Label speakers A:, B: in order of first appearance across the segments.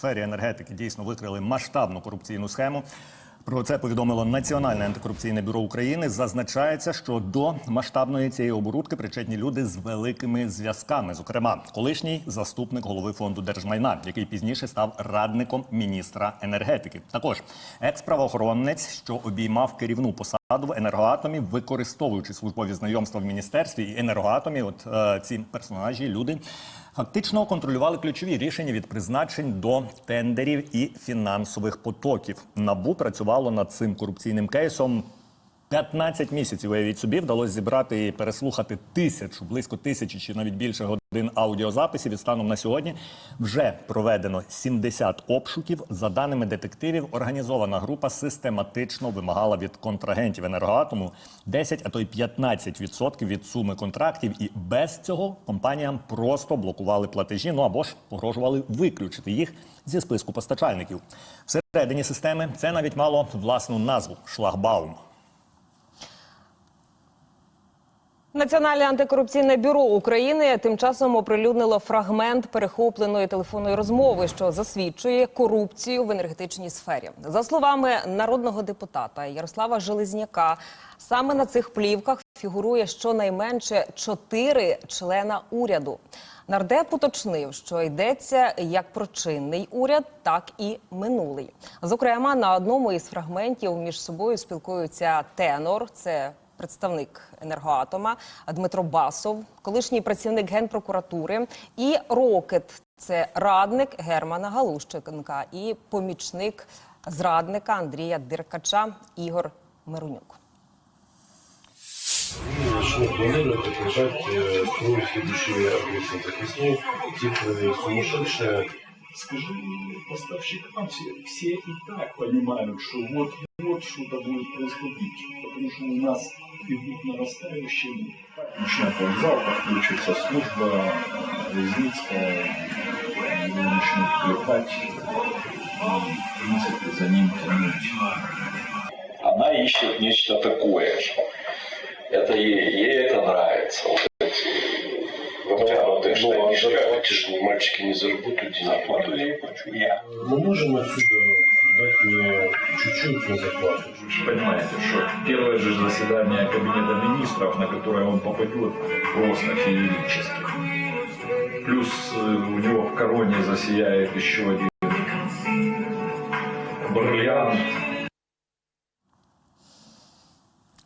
A: сфері енергетики дійсно викрили масштабну корупційну схему. Про це повідомило Національне антикорупційне бюро України. Зазначається, що до масштабної цієї оборудки причетні люди з великими зв'язками. Зокрема, колишній заступник голови фонду держмайна, який пізніше став радником міністра енергетики. Також екс-правоохоронець, що обіймав керівну посаду в енергоатомі, використовуючи службові знайомства в міністерстві і енергоатомі. От е, ці персонажі, люди фактично контролювали ключові рішення від призначень до тендерів і фінансових потоків. Набу працювало над цим корупційним кейсом. 15 місяців уявіть собі вдалося зібрати і переслухати тисячу, близько тисячі чи навіть більше годин аудіозаписів. І станом на сьогодні вже проведено 70 обшуків. За даними детективів, організована група систематично вимагала від контрагентів енергоатому 10, а то й 15% від суми контрактів. І без цього компаніям просто блокували платежі. Ну або ж погрожували виключити їх зі списку постачальників. Всередині системи це навіть мало власну назву шлагбаум.
B: Національне антикорупційне бюро України тим часом оприлюднило фрагмент перехопленої телефонної розмови, що засвідчує корупцію в енергетичній сфері. За словами народного депутата Ярослава Железняка, саме на цих плівках фігурує щонайменше чотири члена уряду. Нардеп уточнив, що йдеться як про чинний уряд, так і минулий. Зокрема, на одному із фрагментів між собою спілкуються тенор. Це представник енергоатома Дмитро Басов, колишній працівник генпрокуратури, і Рокет це радник Германа Галущенка і помічник зрадника Андрія Деркача Ігор Миронюк.
C: И начнут планировать окружать э, кровь агрессии захиснул, типа сумасшедшая.
D: Скажи поставщикам, все, все и так понимают, что вот, вот что-то будет происходить, потому что у нас идут нарастающим. Начнет вокзал, подключится служба, Резницкая, его начнут клепать, и, в принципе, за ним тянуть.
E: она ищет нечто такое. Это ей, ей это нравится. Вот эти вытянутые
C: Ну, а
E: штанишки.
C: мальчики не заработают денег. Мы можем отсюда мне чуть-чуть.
D: Вы же понимаете, что первое же заседание Кабинета министров, на которое он попадет, просто феерически. Плюс э, у него в короне засияет еще один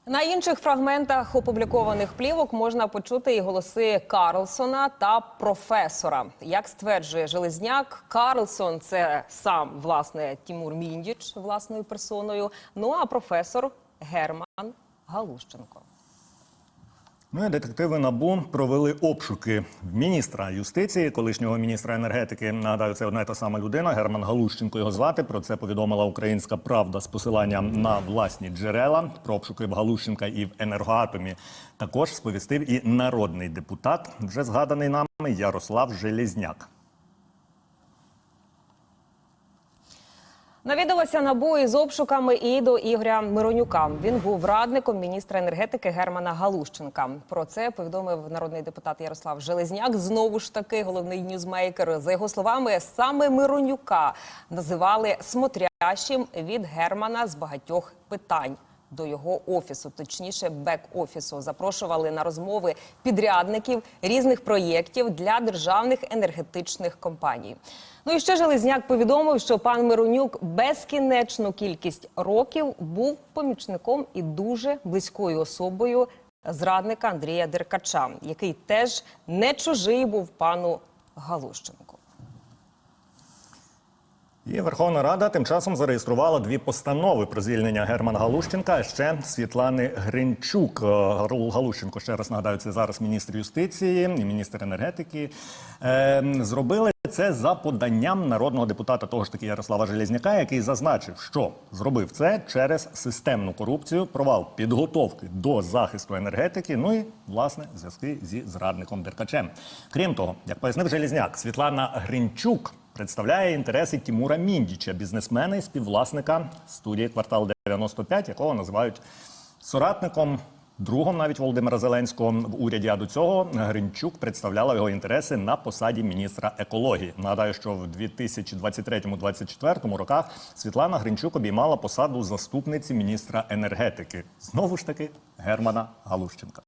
B: На інших фрагментах опублікованих плівок можна почути і голоси Карлсона та професора. Як стверджує Железняк, Карлсон це сам власне Тімур Міндіч власною персоною. Ну а професор Герман Галущенко.
A: Ну і детективи НАБУ провели обшуки в міністра юстиції, колишнього міністра енергетики. Нагадаю, це одна і та сама людина. Герман Галущенко його звати. Про це повідомила Українська Правда з посиланням на власні джерела. Про обшуки в Галущенка і в енергоатомі також сповістив і народний депутат, вже згаданий нами Ярослав Железняк.
B: Навідалася НАБУ із обшуками і до Ігоря Миронюка. Він був радником міністра енергетики Германа Галущенка. Про це повідомив народний депутат Ярослав Железняк. Знову ж таки, головний ньюзмейкер. За його словами, саме Миронюка називали смотрящим від Германа з багатьох питань. До його офісу, точніше, бек-офісу, запрошували на розмови підрядників різних проєктів для державних енергетичних компаній. Ну і ще Железняк повідомив, що пан Миронюк безкінечну кількість років був помічником і дуже близькою особою зрадника Андрія Деркача, який теж не чужий був пану Галущенку.
A: І Верховна Рада тим часом зареєструвала дві постанови про звільнення Германа Галущенка, а ще Світлани Гринчук. Е, Галущенко, ще раз нагадаю, це зараз міністр юстиції і міністр енергетики. Е, зробили це за поданням народного депутата того ж таки Ярослава Железняка, який зазначив, що зробив це через системну корупцію, провал підготовки до захисту енергетики. Ну і власне зв'язки зі зрадником Деркачем. Крім того, як пояснив Железняк, Світлана Гринчук представляє інтереси Тімура Міндіча, бізнесмена і співвласника студії Квартал 95, якого називають соратником другом навіть Володимира Зеленського в уряді. А до цього Гринчук представляла його інтереси на посаді міністра екології. Нагадаю, що в 2023-2024 роках Світлана Гринчук обіймала посаду заступниці міністра енергетики. Знову ж таки Германа Галущенка.